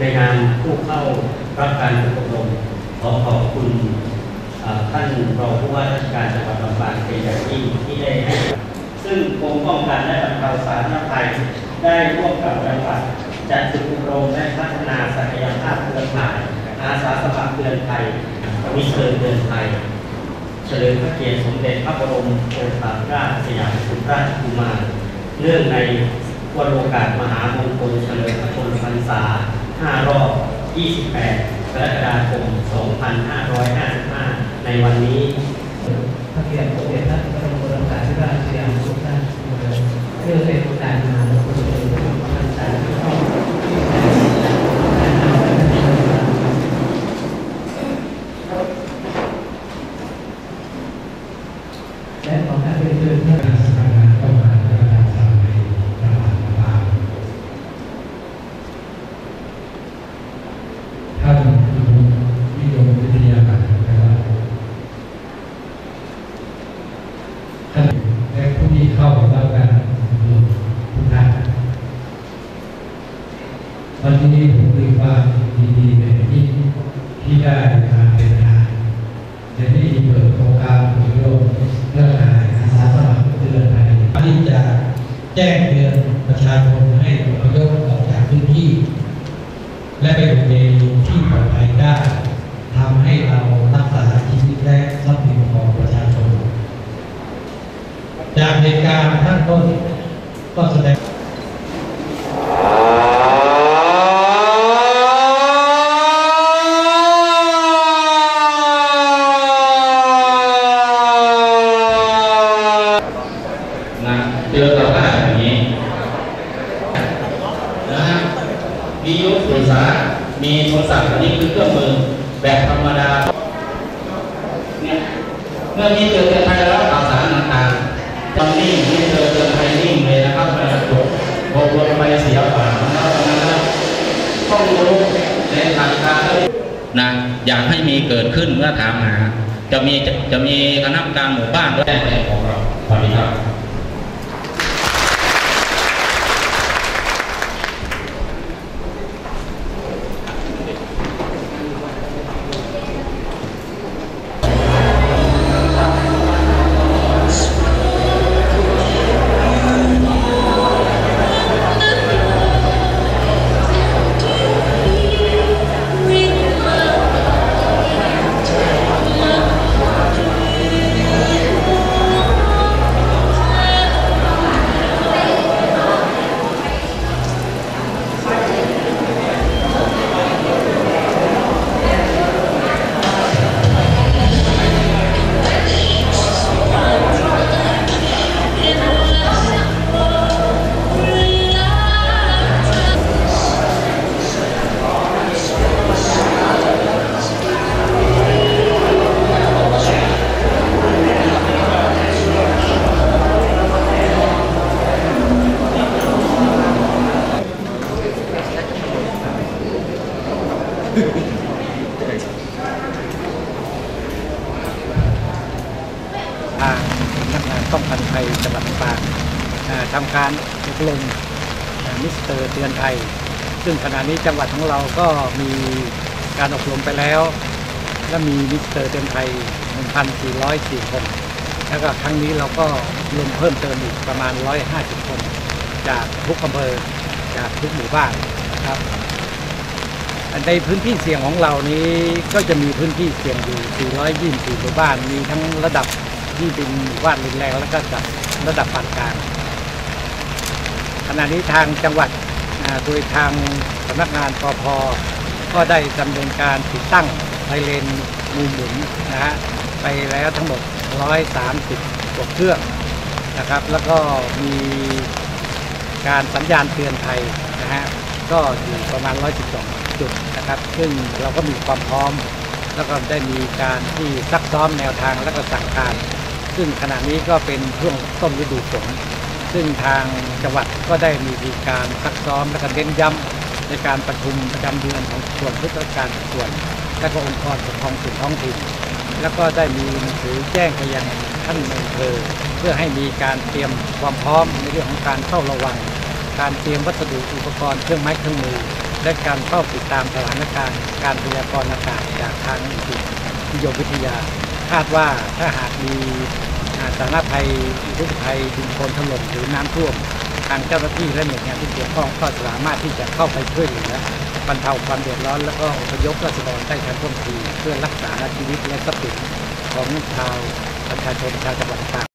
ในนามผู้เข้ารับการฝึกอบรมขอขอบคุณท่านรองผู้ว่าราชการจังหวัดลำปางเป็นอย่างยิ่งที่ได้ให้ซึ่งกรมป้องกันและบรรเทาสาธารณภัยได้ร่วมกับจังหวัดจัดฝึกอบรมและพัฒนาศักยภาพเครือข่ายอาสาสมัครเตือนภัยมิเตอร์เตือนภัยเฉลิมพระเกียรติสมเด็จพระบรมโอรสาธิราชสยามกุราชกุมารเนื่องในวันโอกาสมหามงคลเฉลิมพระชนมพรรษา 5 รอบ 28 กรกฎาคม 2555 ในวันนี้พระเกียรติสมเด็จพระบรมโรสาธิราชสยามกุฎราชกุมารเพื่อเป็นกาสมามงคลเฉลิมพระชนมพรรษาที่ครอบและขอการเรียนเชิญท่าน การสถานะต้องการพัฒนาสามัยจังหวัดลำปางท่านนิยมวิทยาการนะครับท่านและผู้ที่เข้ารับการอบรมทุกท่านวั นนี้ผมมีความยินดีเป็นอย่ที่ได้มาเป็นงานจะได้เปิดโครงการอบรมเรื่องงานอาสาสมัครเตือนภัยที่จะแจ้งเตือนประชาชนให้อพยพออกจากพื้นที่ และไปอยู่ในที่ปลอดภัยได้ทำให้เรารักษาชีวิตและทรัพย์สินของประชาชนจากเหตุการณ์ข้างต้นก็แสดง นะเจอสภาพอย่างนี้นะฮะมียุทธศึกษามีโท รศัพท์อันนี้คือเครื่องมือแบบธรรมดาเนี่ยเมื่อมีเจอเตือนภัยแล้วข่าวสารต่างๆตอนนี้มีเจอเตือนภัยนิ่งเลยนะครับไปจบโบกวนไปเสียเปล่านะครับนะครับต้องรู้ในหลักการนะอยากให้มีเกิดขึ้นเมื่อถามหาจะมีจะจะมีคณะกรรมการหมู่บ้านด้วยของเราสวัสดีครับ ป้องกันภัยจังหวัดลำปางอ่าทำการอบรมมิสเตอร์เตือนภัย ซึ่งขณะนี้จังหวัดของเราก็มีการอบรมไปแล้ว และมีมิสเตอร์เตือนภัย 1,404 คน แล้วก็ครั้งนี้เราก็รวมเพิ่มเติมอีกประมาณ 150 คน จากทุกอำเภอจากทุกหมู่บ้านครับในพื้นที่เสี่ยงของเรานี้ก็จะมีพื้นที่เสี่ยงอยู่ 424 หมู่บ้าน มีทั้งระดับ ที่เป็นหมู่บ้านรุนแรงแล้วก็ระดับระดับปานกลางขณะนี้ทางจังหวัดโดยทางสำนักงานปพก็ได้ดำเนินการติดตั้งไพเลนมูลหมุนนะฮะไปแล้วทั้งหมด 130กว่าเครื่องนะครับ แล้วก็มีการสัญญาณเตือนภัยนะฮะก็อยู่ประมาณ 112 จุดนะครับ ซึ่งเราก็มีความพร้อม แล้วก็ได้มีการที่ซักซ้อมแนวทางและก็สั่งการ ซึ่งขณะนี้ก็เป็นช่วงต้นฤดูฝนซึ่งทางจังหวัดก็ได้มีการซักซ้อมและก็เน้นย้ำในการประชุมประจำเดือนของส่วนราชการส่วน และก็องค์กรปกครองส่วนท้องถิ่น แล้วก็ได้มีหนังสือแจ้งไปยังท่านในอำเภอเพื่อให้มีการเตรียมความพร้อมในเรื่องของการเฝ้าระวัง การเตรียมวัสดุอุปกรณ์เครื่องไม้เครื่องมือ และการเฝ้าติดตามสถานการณ์ การพยากรณ์อากาศจากทางอุตุนิยมวิทยา คาดว่าถ้าหากมีสาธารณภัยอุทกภัยดินโคลนถล่มหรือน้ำท่วม ทางเจ้าหน้าที่และหน่วยงานที่เกี่ยวข้องก็สามารถที่จะเข้าไปช่วยเหลือบรรเทาความเดือดร้อน แล้วก็อพยพราษฎรได้ทันท่วงทีเพื่อรักษาชีวิตและทรัพย์สินของชาวประชาชนชาวจังหวัดตาง